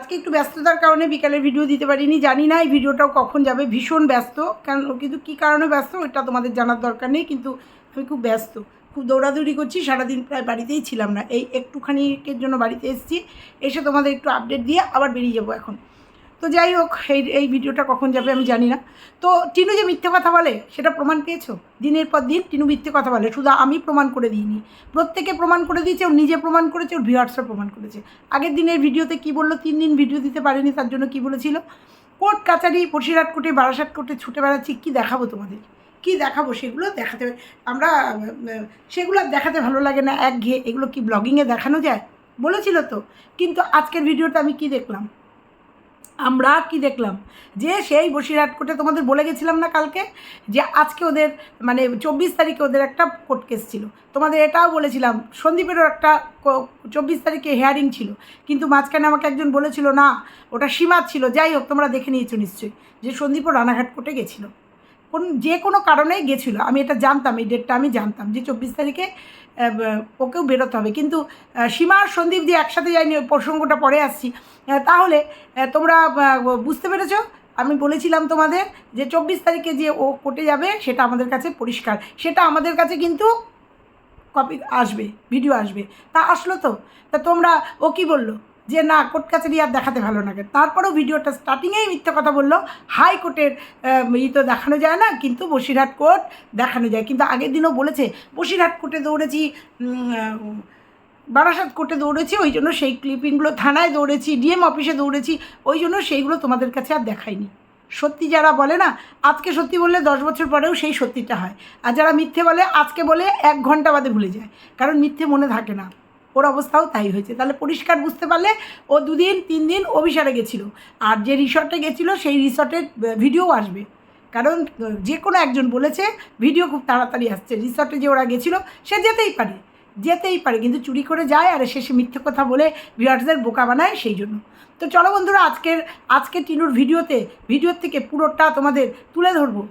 আজকে একটু ব্যস্ততার কারণে বিকালের ভিডিও দিতে পারিনি, জানি না এই ভিডিওটাও কখন যাবে, ভীষণ ব্যস্ত। কেন, কিন্তু কী কারণে ব্যস্ত এটা তোমাদের জানার দরকার নেই, কিন্তু আমি খুব ব্যস্ত। খুব দৌড়াদৌড়ি করছি, সারাদিন প্রায় বাড়িতেই ছিলাম না। এই একটুখানিকের জন্য বাড়িতে এসেছি, এসে তোমাদের একটু আপডেট দিয়ে আবার বেরিয়ে যাব এখন। তো যাই হোক, এই এই ভিডিওটা কখন যাবে আমি জানি না। তো টিনু যে মিথ্যে কথা বলে, সেটা প্রমাণ পেয়েছ? দিনের পর দিন টিনু মিথ্যে কথা বলে, শুধু আমি প্রমাণ করে দিইনি। প্রত্যেকে প্রমাণ করে দিয়েছে ওর নিজে প্রমাণ করেছে, ওর ভিউয়ার্সরা প্রমাণ করেছে। আগের দিনের ভিডিওতে কি বলল, তিন দিন ভিডিও দিতে পারেনি, তার জন্য কি বলেছিল? কোর্ট কাচারি বসিরহাট কোর্টে বারাসাত কোর্টে ছুটে বেড়াচ্ছি, কী দেখাবো তোমাদের? কি দেখাবো সেগুলো দেখাতে আমরা, সেগুলো দেখাতে ভালো লাগে না এক ঘে এগুলো কি ব্লগিংয়ে দেখানো যায়? বলেছিল তো। কিন্তু আজকের ভিডিওটা আমি কি দেখলাম? আমরা কি দেখলাম? যে সেই বসিরহাট কোর্টে তোমাদের বলে গেছিলাম না কালকে? যে আজকে ওদের মানে চব্বিশ তারিখে ওদের একটা কোর্ট কেস ছিল। তোমাদের এটাও বলেছিলাম, সন্দীপেরও একটা চব্বিশ তারিখে হেয়ারিং ছিল। কিন্তু মাঝখানে আমাকে একজন বলেছিল, না, ওটা সীমা ছিল। যাই হোক, তোমরা দেখে নিয়েছো নিশ্চয়ই যে সন্দীপও রানাঘাট কোর্টে গেছিল। কোন, যে কোনো কারণেই গেছিল। আমি এটা জানতাম, এই ডেটটা আমি জানতাম যে চব্বিশ তারিখে ওকেও বেরোতে হবে। কিন্তু সীমা আর সন্দীপ যে একসাথে যায়নি, ওই প্রসঙ্গটা পরে আসছি। তাহলে তোমরা বুঝতে পেরেছ? আমি বলেছিলাম তোমাদের যে চব্বিশ তারিখে যে ও কোর্টে যাবে, সেটা আমাদের কাছে পরিষ্কার। সেটা আমাদের কাছে কিন্তু কপি আসবে ভিডিও আসবে। তা আসলো তো? তা তোমরা, ও কি বলল? যে না কোর্ট কাছারি আর দেখাতে ভালো লাগে। তারপরেও ভিডিওটা স্টার্টিংয়েই মিথ্যে কথা বলল। হাইকোর্টের ই তো দেখানো যায় না, কিন্তু বসিরহাট কোর্ট দেখানো যায়। কিন্তু আগের দিনও বলেছে, বসিরহাট কোর্টে দৌড়েছি বারাসাত কোর্টে দৌড়েছি, ওই জন্য সেই ক্লিপিংগুলো থানায় দৌড়েছি ডিএম অফিসে দৌড়েছি, ওই জন্য সেইগুলো তোমাদের কাছে আর দেখাইনি। সত্যি যারা বলে না, আজকে সত্যি বললে দশ বছর পরেও সেই সত্যিটা হয়। আর যারা মিথ্যে বলে, আজকে বলে এক ঘণ্টা বাদে ভুলে যায়। কারণ মিথ্যে মনে থাকে না। ওর অবস্থাও তাই হয়েছে। তাহলে পরিষ্কার বুঝতে পারলে ও দুদিন, তিন দিন অভিসারে গেছিল। আর যে রিসর্টে গেছিল, সেই রিসর্টের ভিডিও আসবে। কারণ যে কোনো একজন বলেছে, ভিডিও খুব তাড়াতাড়ি আসছে। রিসর্টে যে ওরা গেছিল, সে যেতেই পারে। যেতেই পারে, কিন্তু চুরি করে যায় আর শেষে মিথ্যে কথা বলে ভিউয়ার্সদের বোকা বানায় সেই জন্য। তো চলো বন্ধুরা, আজকের, আজকে টিনুর ভিডিওতে, ভিডিওর থেকে পুরোটা তোমাদের তুলে ধরবো।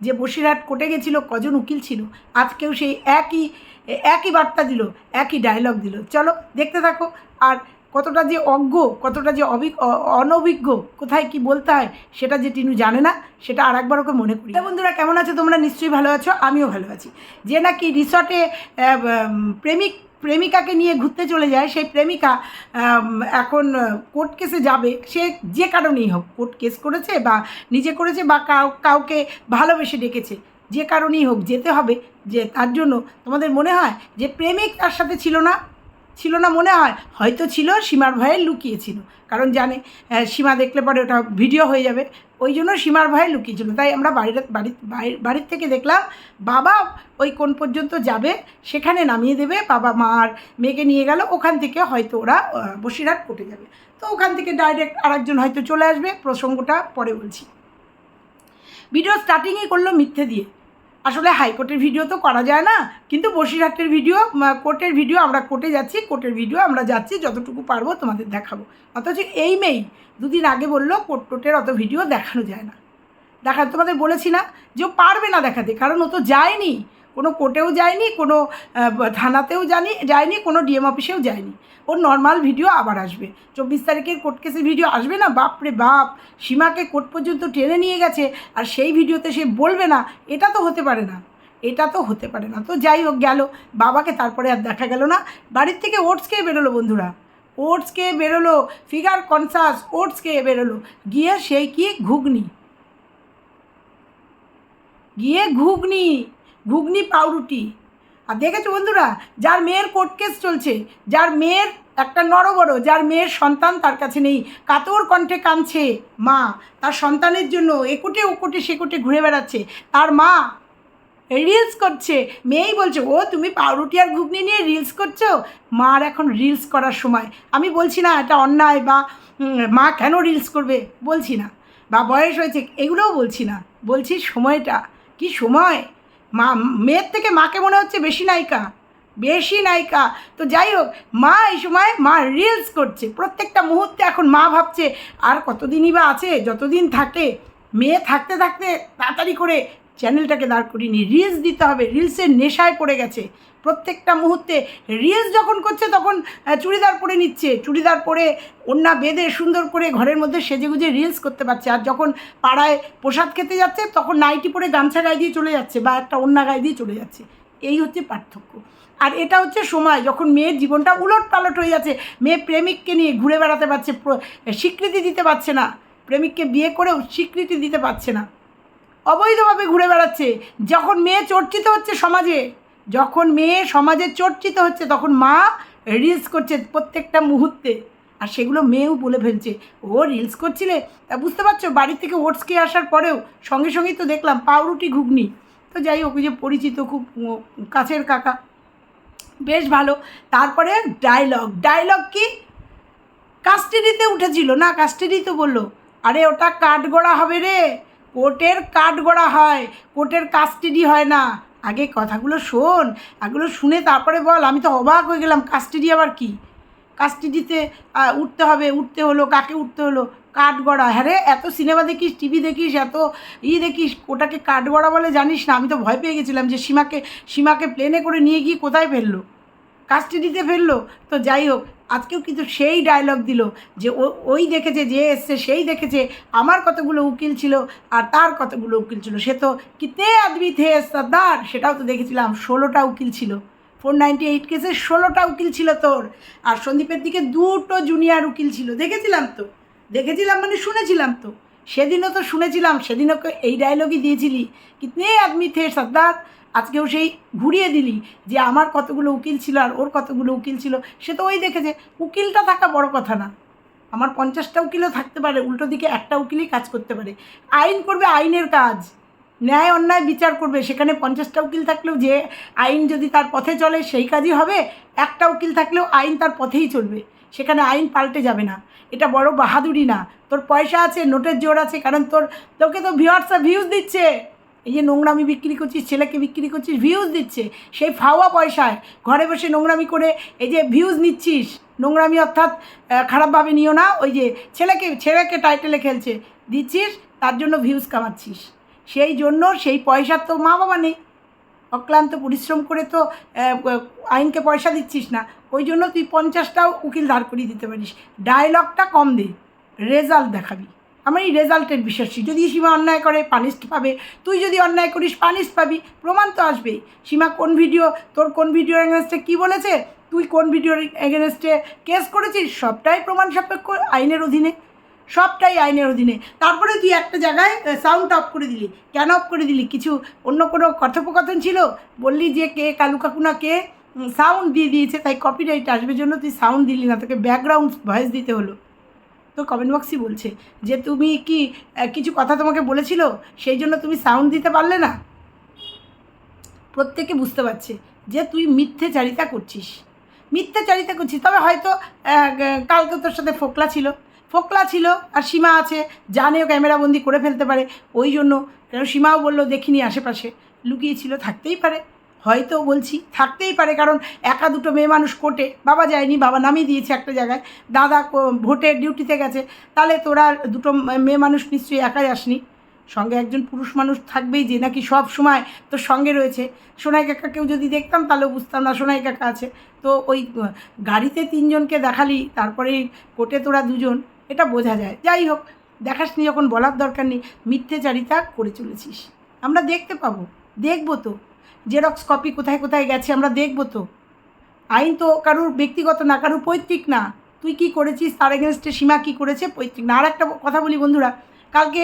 যে বসিরহাট কোর্টে গেছিল, কজন উকিল ছিল। আজকেও সেই একই একই বার্তা দিল, একই ডায়লগ দিল। চলো দেখতে থাকো, আর কতটা যে অজ্ঞ, কতটা যে অভিজ্ঞ অ- অনভিজ্ঞ, কোথায় কি বলতে হয়, সেটা যে টিনু জানে না, সেটা আর একবার ওকে মনে করি বন্ধুরা, কেমন আছো তোমরা? নিশ্চয়ই ভালো আছো, আমিও ভালো আছি। যে নাকি রিসর্টে প্রেমিক, প্রেমিকাকে নিয়ে ঘুরতে চলে যায়, সেই প্রেমিকা এখন কোর্ট কেসে যাবে, সে যে কারণেই হোক কোর্ট কেস করেছে বা নিজে করেছে বা কাউ, কাউকে ভালোবেসে ডেকেছে। যে কারণেই হোক, যেতে হবে। যে তার জন্য তোমাদের মনে হয় যে প্রেমিক তার সাথে ছিল না? ছিল না মনে হয়? হয়তো ছিল, সীমার ভয়ে লুকিয়েছিল। কারণ জানে সীমা দেখলে পরে ওটা ভিডিও হয়ে যাবে। ওই জন্য সীমার ভয়ে লুকিয়েছিল। তাই আমরা বাড়ির বাড়ির বাড়ির- থেকে দেখলাম, বাবা ওই কোন পর্যন্ত যাবে, সেখানে নামিয়ে দেবে, বাবা মা আর মেয়েকে নিয়ে গেল, ওখান থেকে হয়তো ওরা বসিরহাট কোর্টে যাবে। তো ওখান থেকে ডাইরেক্ট আরেকজন হয়তো চলে আসবে, প্রসঙ্গটা পরে বলছি। ভিডিও স্টার্টিংই করল মিথ্যে দিয়ে। আসলে হাইকোর্টের ভিডিও তো করা যায় না, কিন্তু বসিরহাটের ভিডিও কোর্টের ভিডিও আমরা কোর্টে যাচ্ছি, কোর্টের ভিডিও আমরা যাচ্ছি, যতটুকু পারব তোমাদের দেখাবো। অথচ এই মেয়েই দুদিন আগে বলল কোর্ট টোটের অত ভিডিও দেখানো যায় না। দেখা তোমাদের বলেছি না যে পারবে না দেখাতে, কারণ ও তো যায়নি। কোনো কোর্টেও যায়নি, কোনো থানাতেও জানি, যায়নি, কোনো ডিএম অফিসেও যায়নি। ওর নর্মাল ভিডিও আবার আসবে। চব্বিশ তারিখের কোর্ট কেসের ভিডিও আসবে না? বাপরে বাপ! সীমাকে কোর্ট পর্যন্ত টেনে নিয়ে গেছে, আর সেই ভিডিওতে সে বলবে না, এটা তো হতে পারে না। এটা তো হতে পারে না। তো যাই হোক, গেল। বাবাকে তারপরে আর দেখা গেল না। বাড়ির থেকে ওটস খেয়ে বেরোলো বন্ধুরা। ওটস খেয়ে বেরোলো। ফিগার কনসাস ওটস খেয়ে বেরোলো। গিয়ে সেই কি ঘুগনি? গিয়ে ঘুগনি। ঘুগনি পাউরুটি। আর দেখেছ বন্ধুরা, যার মেয়ের কোর্ট কেস চলছে, যার মেয়ের একটা নরবড় যার মেয়ের সন্তান তার কাছে নেই, কাতর কণ্ঠে কাঁদছে মা। তার সন্তানের জন্য একোটে ওকোটে সেকোটে ঘুরে বেড়াচ্ছে। তার মা রিলস করছে। মেয়েই বলছে, ও, তুমি পাউরুটি আর ঘুগনি নিয়ে রিলস করছ? মার এখন রিলস করার সময়। আমি বলছি, না, এটা অন্যায় বা মা কেন রিলস করবে? বলছি না। বা বয়স হয়েছে, এগুলোও বলছি না। বলছি, সময়টা, কি সময়? মা, মেয়ের থেকে মাকে মনে হচ্ছে বেশি নায়িকা বেশি নায়িকা। তো যাই হোক, মা এই সময় মা রিলস করছে। প্রত্যেকটা মুহূর্তে এখন মা ভাবছে, আর কতদিনই বা আছে, যতদিন থাকে, মেয়ে থাকতে থাকতে তাড়াতাড়ি করে চ্যানেলটাকে দাঁড় করিনি রিলস দিতে হবে। রিলসের নেশায় পড়ে গেছে। প্রত্যেকটা মুহূর্তে রিলস যখন করছে তখন চুড়িদার পরে নিচ্ছে। চুড়িদার পরে ওন্না বেঁধে সুন্দর করে ঘরের মধ্যে সেজে গুজে রিলস করতে পারছে। আর যখন পাড়ায় প্রসাদ খেতে যাচ্ছে, তখন নাইটি পরে গামছা গায়ে দিয়ে চলে যাচ্ছে বা একটা ওন্না গায়ে দিয়ে চলে যাচ্ছে। এই হচ্ছে পার্থক্য। আর এটা হচ্ছে সময়, যখন মেয়ের জীবনটা উলট পালট হয়ে যাচ্ছে। মেয়ে প্রেমিককে নিয়ে ঘুরে বেড়াতে পারছে স্বীকৃতি দিতে পারছে না। প্রেমিককে বিয়ে করেও স্বীকৃতি দিতে পারছে না। অবৈধভাবে ঘুরে বেড়াচ্ছে। যখন মেয়ে চর্চিত হচ্ছে সমাজে যখন মেয়ে সমাজে চর্চিত হচ্ছে, তখন মা রিলস করছে প্রত্যেকটা মুহূর্তে। আর সেগুলো মেয়েও বলে ফেলছে। ও রিলস করছিলে? তা বুঝতে পারছ? বাড়ি থেকে ওটস খেয়ে আসার পরেও সঙ্গে সঙ্গেই তো দেখলাম পাউরুটি ঘুগনি। তো যাই হোক যে পরিচিত খুব কাছের কাকা। বেশ ভালো। তারপরে ডায়লগ ডায়লগ কি? কাস্টেডিতে উঠেছিল না? কাস্টাডি তো বলল, আরে, ওটা কাঠগড়া হবে রে। কোর্টের কাঠগড়া হয়। কোর্টের কাস্টেডি হয় না। আগে কথাগুলো শোন, এগুলো শুনে তারপরে বল, আমি তো অবাক হয়ে গেলাম কাস্টাডি আবার কি? কাস্টাডিতে উঠতে হবে, উঠতে হলো, কাকে উঠতে হলো? কাঠগড়া। হ্যাঁ রে, এত সিনেমা দেখিস টিভি দেখিস, এত ই দেখিস, ওটাকে কাঠগড়া বলে জানিস না? আমি তো ভয় পেয়ে গেছিলাম যে সীমাকে সীমাকে প্লেনে করে নিয়ে গিয়ে কোথায় ফেলল? কাস্টাডিতে ফেলল? তো যাই হোক আজকেও কিন্তু সেই ডায়লগ দিল যে ওই দেখেছে, যে এসছে, সেই দেখেছে, আমার কতগুলো উকিল ছিল আর তার কতগুলো উকিল ছিল। সে তো কিতে আদমি থে সর্দার? সেটাও তো দেখেছিলাম, ষোলোটা উকিল ছিল। ফোর নাইনটি এইট কেসে ষোলোটা উকিল ছিল তোর। আর সন্দীপের দিকে দুটো জুনিয়র উকিল ছিল। দেখেছিলাম তো? দেখেছিলাম মানে শুনেছিলাম তো। সেদিনও তো শুনেছিলাম, সেদিনও এই ডায়লগই দিয়েছিলি। কিতনে আদমি থে সর্দার? আজকেও সেই ঘুরিয়ে দিলি যে আমার কতগুলো উকিল ছিল আর ওর কতগুলো উকিল ছিল, সে তো ওই দেখেছে। উকিলটা থাকা বড় কথা না। আমার পঞ্চাশটা উকিলও থাকতে পারে, উল্টো দিকে একটা উকিলই কাজ করতে পারে। আইন করবে আইনের কাজ, ন্যায় অন্যায় বিচার করবে। সেখানে পঞ্চাশটা উকিল থাকলেও যে আইন যদি তার পথে চলে, সেই কাজই হবে। একটা উকিল থাকলেও আইন তার পথেই চলবে। সেখানে আইন পাল্টে যাবে না। এটা বড় বাহাদুরি না। তোর পয়সা আছে, নোটের জোর আছে, কারণ তোর, তোকে তো ভিউয়ার্সরা ভিউজ দিচ্ছে। এই যে নোংরামি বিক্রি করছিস, ছেলেকে বিক্রি করছিস ভিউজ দিচ্ছে। সেই ফাওয়া পয়সায় ঘরে বসে নোংরামি করে এই যে ভিউজ নিচ্ছিস। নোংরামি অর্থাৎ খারাপভাবে নিও না, ওই যে ছেলেকে ছেলেকে টাইটেলে খেলছে। দিচ্ছিস, তার জন্য ভিউজ কামাচ্ছিস। সেই জন্য সেই পয়সার তো মা বাবা নেই। অক্লান্ত পরিশ্রম করে তো আইনকে পয়সা দিচ্ছিস না। ওই জন্য তুই পঞ্চাশটাও উকিল ধার করিয়ে দিতে পারিস। ডায়লগটা কম দে। রেজাল্ট দেখাবি। আমি রেজাল্টের বিশ্বাসী যদি সীমা অন্যায় করে পানিশ পাবে। তুই যদি অন্যায় করিস পানিশ পাবি। প্রমাণ তো আসবেই। সীমা কোন ভিডিও তোর কোন ভিডিওর এগেনস্টে কী বলেছে? তুই কোন ভিডিওর এগেনস্টে কেস করেছিস? সবটাই প্রমাণ সাপেক্ষ আইনের অধীনে। সবটাই আইনের অধীনে। তারপরে তুই একটা জায়গায় সাউন্ড অফ করে দিলি। কেন অফ করে দিলি। কিছু অন্য কোনো কথোপকথন ছিল? বললি যে কে, কালু কাকুনা কে সাউন্ড দিয়ে দিয়েছে, তাই কপিরাইট আসবে জন্য তুই সাউন্ড দিলি না। তোকে ব্যাকগ্রাউন্ড ভয়েস দিতে হলো। তো কমেন্ট বক্সই বলছে যে তুমি কি কিছু কথা তোমাকে বলেছিল? সেই জন্য তুমি সাউন্ড দিতে পারলে না? প্রত্যেকে বুঝতে পারছে যে তুই মিথ্যেচারিতা করছিস। মিথ্যাচারিতা করছিস। তবে হয়তো কালকে তোর সাথে ফোকলা ছিল। ফোকলা ছিল আর সীমা আছে, জানেও ক্যামেরাবন্দি করে ফেলতে পারে। ওই জন্য কেন সীমাও বলল দেখিনি আশেপাশে। লুকিয়েছিল থাকতেই পারে। হয়তো বলছি, থাকতেই পারে কারণ একা দুটো মেয়ে মানুষ কোর্টে। বাবা যায়নি, বাবা নামিয়ে দিয়েছে একটা জায়গায়। দাদা ভোটের ডিউটিতে গেছে। তাহলে তোরা দুটো মেয়ে মানুষ নিশ্চয়ই একাই আসনি। সঙ্গে একজন পুরুষ মানুষ থাকবেই যে নাকি সব সময় তোর সঙ্গে রয়েছে। সোনাই কাকাকেও যদি দেখতাম তাহলেও বুঝতাম না সোনাই কাকা আছে। তো ওই গাড়িতে তিনজনকে দেখালি, তারপরে কোর্টে তোরা দুজন, এটা বোঝা যায়। যাই হোক, দেখাসনি যখন, বলার দরকার নেই। মিথ্যেচারিতা করে চলেছিস। আমরা দেখতে পাবো। দেখব তো। জেরক্স কপি কোথায় কোথায় গেছে আমরা দেখব তো। আইন তো কারুর ব্যক্তিগত না, কারুর পৈতৃক না। তুই কি করেছিস? তার এগেনস্টে সীমা কি করেছে? পৈতৃক না। আর একটা কথা বলি বন্ধুরা, কালকে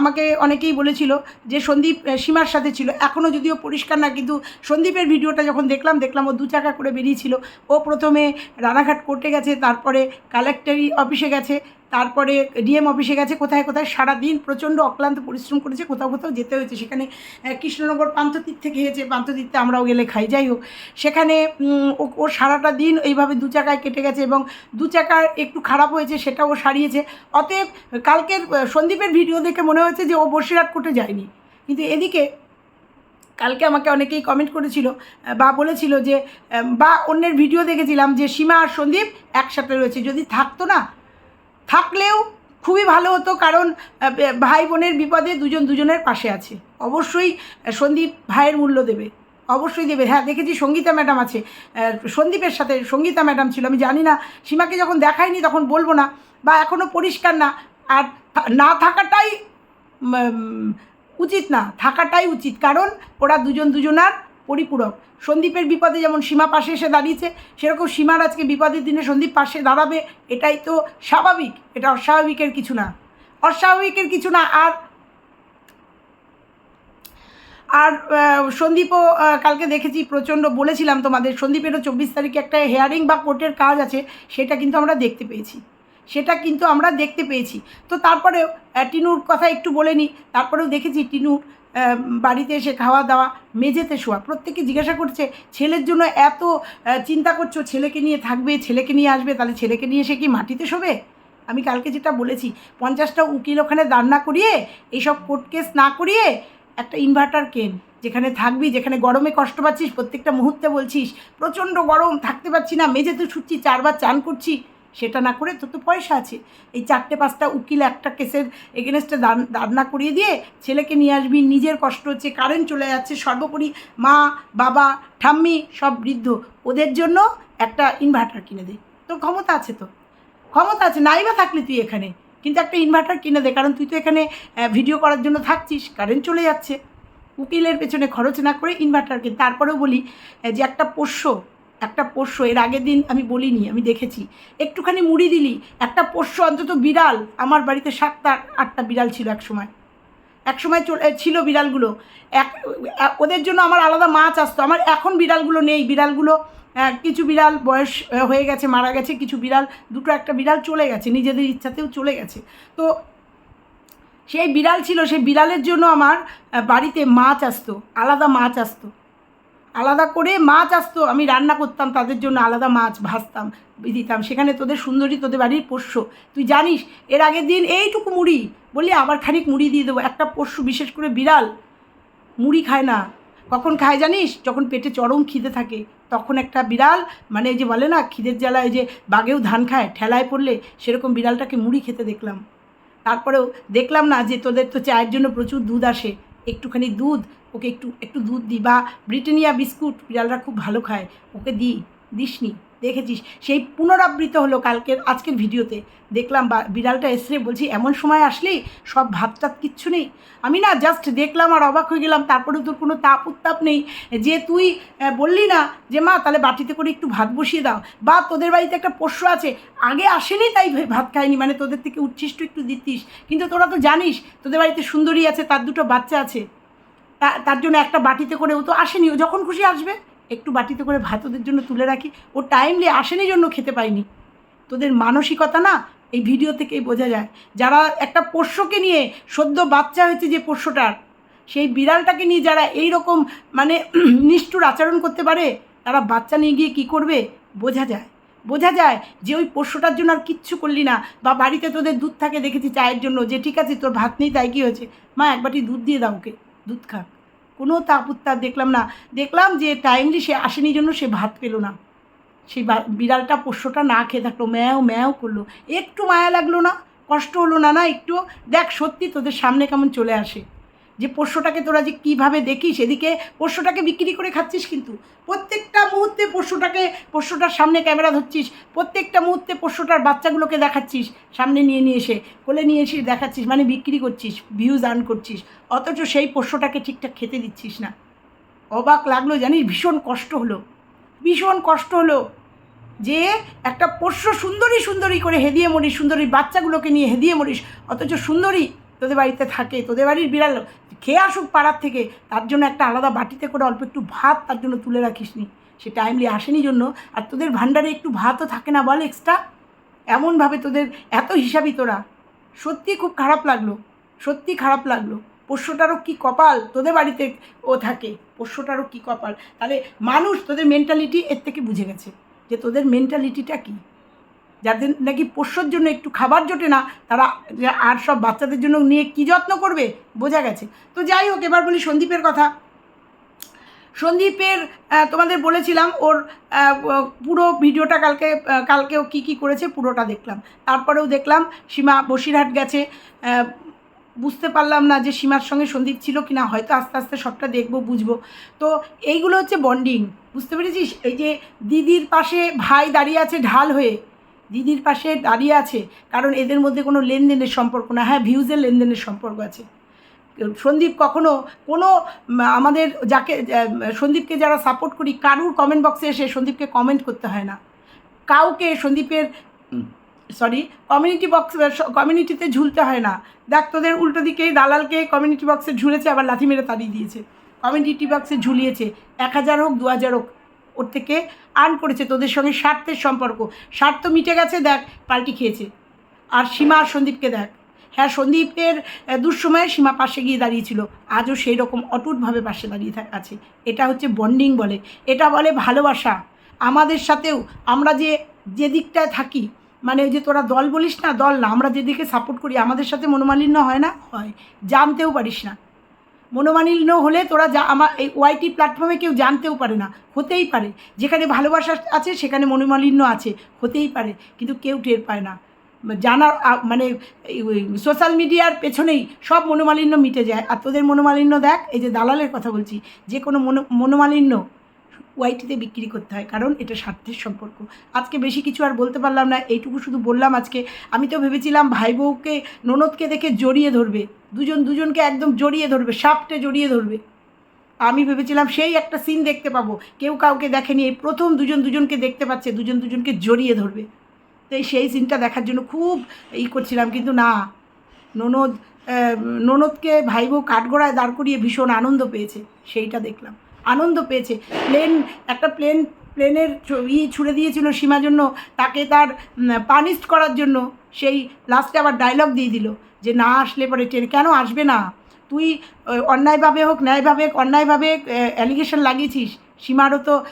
আমাকে অনেকেই বলেছিল যে সন্দীপ সীমার সাথে ছিল। এখনও যদিও পরিষ্কার না, কিন্তু সন্দীপের ভিডিওটা যখন দেখলাম দেখলাম ও দু চাকা করে বেরিয়েছিল। ও প্রথমে রানাঘাট কোর্টে গেছে, তারপরে কালেক্টরি অফিসে গেছে, তারপরে ডিএম অফিসে গেছে, কোথায় কোথায় সারাদিন প্রচণ্ড অক্লান্ত পরিশ্রম করেছে, কোথাও কোথাও যেতে হয়েছে। সেখানে কৃষ্ণনগর পান্থতীর্থে খেয়েছে পান্থতীর্থে আমরাও গেলে খাই। যাই হোক, সেখানে ও সারাটা দিন এইভাবে দু চাকায় কেটে গেছে এবং দু চাকার একটু খারাপ হয়েছে সেটা ও সারিয়েছে। অতএব কালকের সন্দীপের ভিডিও দেখে মনে হচ্ছে যে ও বসিরহাট কোর্টে যায়নি। কিন্তু এদিকে কালকে আমাকে অনেকেই কমেন্ট করেছিল বা বলেছিল যে বা অন্যের ভিডিও দেখেছিলাম যে সীমা আর সন্দীপ একসাথে রয়েছে। যদি থাকতো না, থাকলেও খুবই ভালো হতো কারণ ভাই বোনের বিপদে দুজন দুজনের পাশে আছে। অবশ্যই সন্দীপ ভাইয়ের মূল্য দেবে। অবশ্যই দেবে। হ্যাঁ দেখেছি সঙ্গীতা ম্যাডাম আছে। সন্দীপের সাথে সঙ্গীতা ম্যাডাম ছিল। আমি জানি না, সীমাকে যখন দেখাইনি তখন বলব না, বা এখনও পরিষ্কার না। আর না থাকাটাই উচিত না, থাকাটাই উচিত। কারণ ওরা দুজন দুজনার পরিপূরক। সন্দীপের বিপদে যেমন সীমা পাশে এসে দাঁড়িয়েছে, সেরকম সীমার আজকে বিপদের দিনে সন্দীপ পাশে দাঁড়াবে, এটাই তো স্বাভাবিক। এটা অস্বাভাবিকের কিছু না। অস্বাভাবিকের কিছু না, আর আর সন্দীপও কালকে দেখেছি, প্রচণ্ড বলেছিলাম তোমাদের, সন্দীপেরও চব্বিশ তারিখে একটা হেয়ারিং বা কোর্টের কাজ আছে, সেটা কিন্তু আমরা দেখতে পেয়েছি। সেটা কিন্তু আমরা দেখতে পেয়েছি। তো তারপরেও টিনুর কথা একটু বলে নিই। তারপরেও দেখেছি টিনুর বাড়িতে এসে খাওয়া দাওয়া, মেঝেতে শোয়া। প্রত্যেকে জিজ্ঞাসা করছে, ছেলের জন্য এত চিন্তা করছ? ছেলেকে নিয়ে থাকবে? ছেলেকে নিয়ে আসবে? তাহলে ছেলেকে নিয়ে এসে কি মাটিতে শোবে? আমি কালকে যেটা বলেছি, পঞ্চাশটা উকিল ওখানে দান্না করিয়ে, এইসব কোর্ট কেস না করিয়ে একটা ইনভার্টার কেন, যেখানে থাকবি, যেখানে গরমে কষ্ট পাচ্ছিস, প্রত্যেকটা মুহূর্তে বলছিস, প্রচণ্ড গরম, থাকতে পারছি না, মেঝেতে ছুটছি চারবার চান করছি। সেটা না করে তোর তো পয়সা আছে, এই চারটে পাঁচটা উকিল একটা কেসের এগেনস্টে দাঁড় না করিয়ে দিয়ে ছেলেকে নিয়ে আসবি, নিজের কষ্ট হচ্ছে কারেন্ট চলে যাচ্ছে, সর্বোপরি মা, বাবা, ঠাম্মি সব বৃদ্ধ, ওদের জন্য একটা ইনভার্টার কিনে দে। তোর ক্ষমতা আছে তো। ক্ষমতা আছে, নাই বা থাকলে তুই এখানে। কিন্তু একটা ইনভার্টার কিনে দে, কারণ তুই তো এখানে ভিডিও করার জন্য থাকছিস কারেন্ট চলে যাচ্ছে। উকিলের পেছনে খরচ না করে ইনভার্টার কিন তারপরেও বলি যে একটা পোষ্য একটা পোষ্য, এর আগের দিন আমি বলিনি, আমি দেখেছি। একটুখানি মুড়ি দিলি, একটা পোষ্য অন্তত বিড়াল, আমার বাড়িতে সাতটা, আটটা বিড়াল ছিল এক সময় এক সময় চলে, ছিল বিড়ালগুলো। এক ওদের জন্য আমার আলাদা মাছ আসতো। আমার এখন বিড়ালগুলো নেই। বিড়ালগুলো কিছু বিড়াল বয়স হয়ে গেছে, মারা গেছে, কিছু বিড়াল, দুটো একটা বিড়াল চলে গেছে, নিজেদের ইচ্ছাতেও চলে গেছে। তো সেই বিড়াল ছিল, সেই বিড়ালের জন্য আমার বাড়িতে মাছ আসতো, আলাদা মাছ আসতো। আলাদা করে মাছ আসতো। আমি রান্না করতাম, তাদের জন্য আলাদা মাছ ভাজতাম, দিতাম। সেখানে তোদের সুন্দরী, তোদের বাড়ির পোষ্য। তুই জানিস, এর আগের দিন এইটুকু মুড়ি, বললি আবার খানিক মুড়ি দিয়ে দেবো। একটা পোষ্য, বিশেষ করে বিড়াল, মুড়ি খায় না। কখন খায় জানিস? যখন পেটে চরম খিদে থাকে, তখন একটা বিড়াল মানে যে বলে না, খিদের জ্বালায় যে বাঘেও ধান খায়, ঠেলায় পড়লে সেরকম বিড়ালটাকে মুড়ি খেতে দেখলাম। তারপরেও দেখলাম না যে তোদের তো চায়ের জন্য প্রচুর দুধ আসে। একটুখানি দুধ, ওকে একটু একটু দুধ দিই বা ব্রিটানিয়া বিস্কুট বিড়ালরা খুব ভালো খায়, ওকে দিই, দিসনি। দেখেছিস? সেই পুনরাবৃত্ত হলো কালকের, আজকের ভিডিওতে। দেখলাম বিড়ালটা এসে বলছি, এমন সময় আসলেই সব ভাত টাত কিচ্ছু নেই? আমি না জাস্ট দেখলাম আর অবাক হয়ে গেলাম, তারপরে তোর কোনো তাপ উত্তাপ নেই। যে তুই বললি না যে, মা, তাহলে বাটিতে করে একটু ভাত বসিয়ে দাও। বা, তোদের বাড়িতে একটা পোষ্য আছে, আগে আসেনি তাই ভাত খায়নি মানে তোদের থেকে উচ্ছিষ্ট একটু দিতিস। কিন্তু তোরা তো জানিস, তোদের বাড়িতে সুন্দরী আছে, তার দুটো বাচ্চা আছে। তার জন্য একটা বাটিতে করে ও তো আসেনি, ও যখন খুশি আসবে। একটু বাটিতে করে ভাত ওদের জন্য তুলে রাখি। ও টাইমলি আসেনি জন্য খেতে পাইনি। তোদের মানসিকতা না, এই ভিডিও থেকেই বোঝা যায়। যারা একটা পোষ্যকে নিয়ে সদ্য বাচ্চা হয়েছে যে পোষ্যটার সেই বিড়ালটাকে নিয়ে যারা এই রকম মানে নিষ্ঠুর আচরণ করতে পারে, তারা বাচ্চা নিয়ে গিয়ে কী করবে? বোঝা যায়। বোঝা যায় যে ওই পোষ্যটার জন্য আর কিচ্ছু করলি না। বা বাড়িতে তোদের দুধ থাকে দেখেছি চায়ের জন্য যে, ঠিক আছে, তোর ভাত নেই, তাই কী হয়েছে? মা, এক বাটি দুধ দিয়ে দাও ওকে। দুধ খাক কোনো তাপ উত্তাপ দেখলাম না। দেখলাম যে টাইমলি সে আসেনি জন্য সে ভাত পেল না। সেই বিড়ালটা পোষ্যটা না খেয়ে থাকল, ম্যাও ম্যাও করল। একটু মায়া লাগল না, কষ্ট হলো না না একটু দেখ সত্যি তোদের সামনে কেমন চলে আসে। যে পোষ্যটাকে তোরা যে কীভাবে দেখিস, এদিকে পোষ্যটাকে বিক্রি করে খাচ্ছিস কিন্তু। প্রত্যেকটা মুহূর্তে পোষ্যটাকে, পোষ্যটার সামনে ক্যামেরা ধরছিস, প্রত্যেকটা মুহূর্তে পোষ্যটার বাচ্চাগুলোকে দেখাচ্ছিস, সামনে নিয়ে নিয়ে এসে, কোলে নিয়ে এসে দেখাচ্ছিস মানে বিক্রি করছিস ভিউজ আর্ন করছিস, অথচ সেই পোষ্যটাকে ঠিকঠাক খেতে দিচ্ছিস না। অবাক লাগল, জানিস? ভীষণ কষ্ট হলো। ভীষণ কষ্ট হলো যে একটা পোষ্য সুন্দরী সুন্দরী করে হেদিয়ে মরিস, সুন্দরী বাচ্চাগুলোকে নিয়ে হেদিয়ে মরিস, অথচ সুন্দরী তোদের বাড়িতে থাকে, তোদের বাড়ির বিড়াল খেয়ে আসুক পাড়ার থেকে, তার জন্য একটা আলাদা বাটিতে করে অল্প একটু ভাত তার জন্য তুলে রাখিস নি সে টাইমলি আসেনি জন্য, আর তোদের ভাণ্ডারে একটু ভাতও থাকে না বল এক্সট্রা এমনভাবে তোদের, এত হিসাবই তোরা। সত্যি খুব খারাপ লাগল সত্যি খারাপ লাগল। পোষ্যটারও কি কপাল? তোদের বাড়িতে ও থাকে, পোষ্যটারও কি কপাল? তাহলে মানুষ তোদের মেন্টালিটি এর থেকে বুঝে গেছে যে তোদের মেন্টালিটিটা কী? যাদের নাকি পোষ্যর জন্য একটু খাবার জোটে না তারা আর সব বাচ্চাদের জন্য নিয়ে কী যত্ন করবে? বোঝা গেছে। তো যাই হোক এবার বলি সন্দীপের কথা। সন্দীপের তোমাদের বলেছিলাম ওর পুরো ভিডিওটা কালকে আহ, কালকেও কী কী করেছে পুরোটা দেখলাম। তারপরেও দেখলাম সীমা বসিরহাট গেছে। বুঝতে পারলাম না যে সীমার সঙ্গে সন্দীপ ছিল কি না হয়তো আস্তে আস্তে সবটা দেখব বুঝব। তো এইগুলো হচ্ছে বন্ডিং বুঝতে পেরেছিস? এই যে দিদির পাশে ভাই দাঁড়িয়ে আছে ঢাল হয়ে। দিদির পাশে দাঁড়িয়ে আছে, কারণ এদের মধ্যে কোনো লেনদেনের সম্পর্ক না। হ্যাঁ ভিউজের লেনদেনের সম্পর্ক আছে। সন্দীপ কখনো কোনো, আমাদের যাকে সন্দীপকে যারা সাপোর্ট করি, কারুর কমেন্ট বক্সে এসে সন্দীপকে কমেন্ট করতে হয় না। কাউকে সন্দীপের সরি কমিউনিটি বক্স কমিউনিটিতে ঝুলতে হয় না। দেখ, তোদের উল্টো দিকে দালালকে কমিউনিটি বক্সে ঝুলেছে, আবার লাথি মেরে তাড়িয়ে দিয়েছে। কমিউনিটি বক্সে ঝুলিয়েছে। এক হাজার হোক, দু হাজার হোক ওর থেকে আর্ন করেছে, তোদের সঙ্গে স্বার্থের সম্পর্ক। স্বার্থ মিটে গেছে, দেখ, পাল্টি খেয়েছে। আর সীমা আর সন্দীপকে দেখ। হ্যাঁ সন্দীপের দুঃসময়ে সীমা পাশে গিয়ে দাঁড়িয়েছিল। আজও সেই রকম অটুটভাবে পাশে দাঁড়িয়ে আছে। এটা হচ্ছে বন্ডিং বলে। এটা বলে ভালোবাসা। আমাদের সাথেও আমরা যে যে দিকটায় থাকি মানে ওই যে তোরা দল বলিস না, দল না, আমরা যেদিকে সাপোর্ট করি, আমাদের সাথে মনোমালিন্য হয় না? হয়। জানতেও পারিস না। মনোমালিন্য হলে তোরা যা আমার এই ওয়াইটি প্ল্যাটফর্মে কেউ জানতেও পারে না, হতেই পারে। যেখানে ভালোবাসা আছে, সেখানে মনোমালিন্য আছে, হতেই পারে, কিন্তু কেউ টের পায় না। জানার মানে সোশ্যাল মিডিয়ার পেছনেই সব মনোমালিন্য মিটে যায়। আর তোদের মনোমালিন্য দেখ, এই যে দালালের কথা বলছি, যে কোনো মনো, মনোমালিন্য ওয়াইটিতে বিক্রি করতে হয়, কারণ এটা স্বার্থের সম্পর্ক। আজকে বেশি কিছু আর বলতে পারলাম না, এইটুকু শুধু বললাম আজকে। আমি তো ভেবেছিলাম ভাই বউকে ননদকে দেখে জড়িয়ে ধরবে। দুজন দুজনকে একদম জড়িয়ে ধরবে, সাপটে জড়িয়ে ধরবে। আমি ভেবেছিলাম সেই একটা সিন দেখতে পাবো। কেউ কাউকে দেখেনি, এই প্রথম দুজন দুজনকে দেখতে পাচ্ছে, দুজন দুজনকে জড়িয়ে ধরবে। তো সেই সিনটা দেখার জন্য খুব ই করছিলাম, কিন্তু না। ননদ ননদকে ভাই বউ কাঠগড়ায় দাঁড় করিয়ে ভীষণ আনন্দ পেয়েছে, সেইটা দেখলাম। আনন্দ পেয়েছে। প্লেন, একটা প্লেন, প্লেনের ছ- ই ছুড়ে দিয়েছিল সীমা জন্য, তাকে তার পানিশ করার জন্য। সেই লাস্টে আবার ডায়লগ দিয়ে দিল যে, না আসলে পরে ট্রেন, কেন আসবে না? তুই অন্যায়ভাবে হোক, ন্যায়ভাবে অন্যায়ভাবে অ্যালিগেশন লাগিয়েছিস। সীমারও তো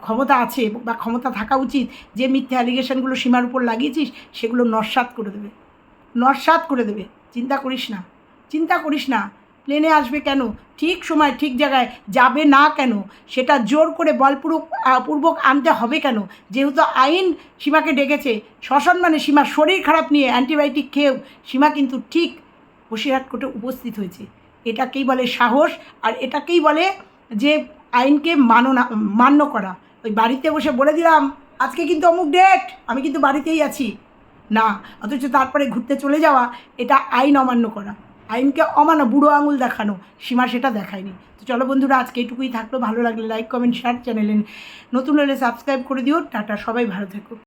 ক্ষমতা আছে বা ক্ষমতা থাকা উচিত। যে মিথ্যে অ্যালিগেশনগুলো সীমার উপর লাগিয়েছিস, সেগুলো নস্বাত করে দেবে। নস্বাত করে দেবে। চিন্তা করিস না। চিন্তা করিস না। প্লেনে আসবে কেন? ঠিক সময়, ঠিক জায়গায় যাবে না কেন? সেটা জোর করে বলপূর্বক পূর্বক আনতে হবে কেন? যেহেতু আইন সীমাকে ডেকেছে, সসম্মানে সীমা শরীর খারাপ নিয়ে অ্যান্টিবায়োটিক খেয়েও সীমা কিন্তু ঠিক বসিরহাট কোর্টে উপস্থিত হয়েছে। এটাকেই বলে সাহস আর এটাকেই বলে যে আইনকে মাননা মান্য করা। ওই বাড়িতে বসে বলে দিলাম, আজকে কিন্তু অমুক ডেট আমি কিন্তু বাড়িতেই আছি। না, অথচ তারপরে ঘুরতে চলে যাওয়া, এটা আইন অমান্য করা। আইনকে অমানো বুড়ো আঙুল দেখানো। সীমা সেটা দেখায়নি। তো চলো বন্ধুরা, আজকে এইটুকুই থাকল। ভালো লাগলে লাইক কমেন্ট শেয়ার চ্যানেলে নতুন হলে সাবস্ক্রাইব করে দিও। টাটা, সবাই ভালো থেকো।